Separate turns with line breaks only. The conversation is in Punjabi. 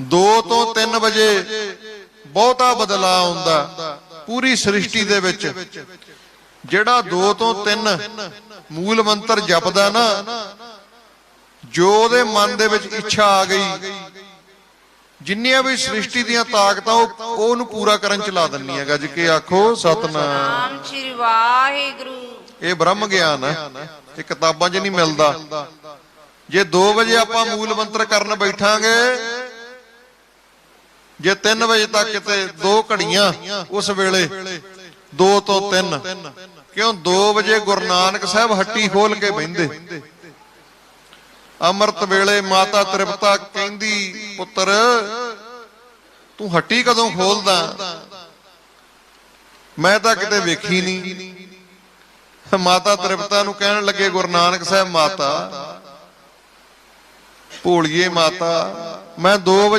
2 ਤੋਂ 3 ਵਜੇ ਬਹੁਤਾ ਬਦਲਾਅ ਆਉਂਦਾ ਪੂਰੀ ਸ੍ਰਿਸ਼ਟੀ ਦੇ ਵਿੱਚ। ਜਿਹੜਾ 2 ਤੋਂ 3 ਮੂਲ ਮੰਤਰ ਜਪਦਾ ਨਾ ਜੋ ਉਹਦੇ ਮਨ ਦੇ ਵਿੱਚ ਇੱਛਾ ਆ ਗਈ ਜਿੰਨੀਆਂ ਵੀ ਸ੍ਰਿਸ਼ਟੀ ਦੀਆਂ ਤਾਕਤਾਂ ਉਹ ਉਹ ਉਹਨੂੰ ਪੂਰਾ ਕਰਨ ਚ ਲਾ ਦਿੰਦੀਆਂ ਗੱਜ ਕੇ ਆਖੋ ਸਤਨਾਮ।
ਨਾਮ ਸ੍ਰੀ ਵਾਹਿਗੁਰੂ।
ਇਹ ਬ੍ਰਹਮ ਗਿਆਨ ਹੈ ਇਹ ਕਿਤਾਬਾਂ 'ਚ ਨਹੀਂ ਮਿਲਦਾ। ਜੇ 2 ਵਜੇ ਆਪਾਂ ਮੂਲ ਮੰਤਰ ਕਰਨ ਬੈਠਾਂਗੇ ਜੇ 3 ਵਜੇ ਤੱਕ ਕਿਤੇ ਦੋ ਘੜੀਆਂ ਉਸ ਵੇਲੇ 2 ਤੋਂ 3 ਕਿਉਂ 2 ਵਜੇ ਗੁਰੂ ਨਾਨਕ ਸਾਹਿਬ ਹੱਟੀ ਖੋਲ ਕੇ ਬਹਿੰਦੇ? ਅੰਮ੍ਰਿਤ ਵੇਲੇ ਮਾਤਾ ਤ੍ਰਿਪਤਾ ਕਹਿੰਦੀ, ਪੁੱਤਰ, ਤੂੰ ਹੱਟੀ ਕਦੋਂ ਖੋਲਦਾ ਮੈਂ ਤਾਂ ਕਿਤੇ ਵੇਖੀ ਨਹੀਂ। ਮਾਤਾ ਤ੍ਰਿਪਤਾ ਨੂੰ ਕਹਿਣ ਲੱਗੇ, ਗੁਰੂ ਨਾਨਕ ਸਾਹਿਬ ਮਾਤਾ, ਭੋਲੀਏ ਮਾਤਾ, ਮੈਂ 2 ਵਜੇ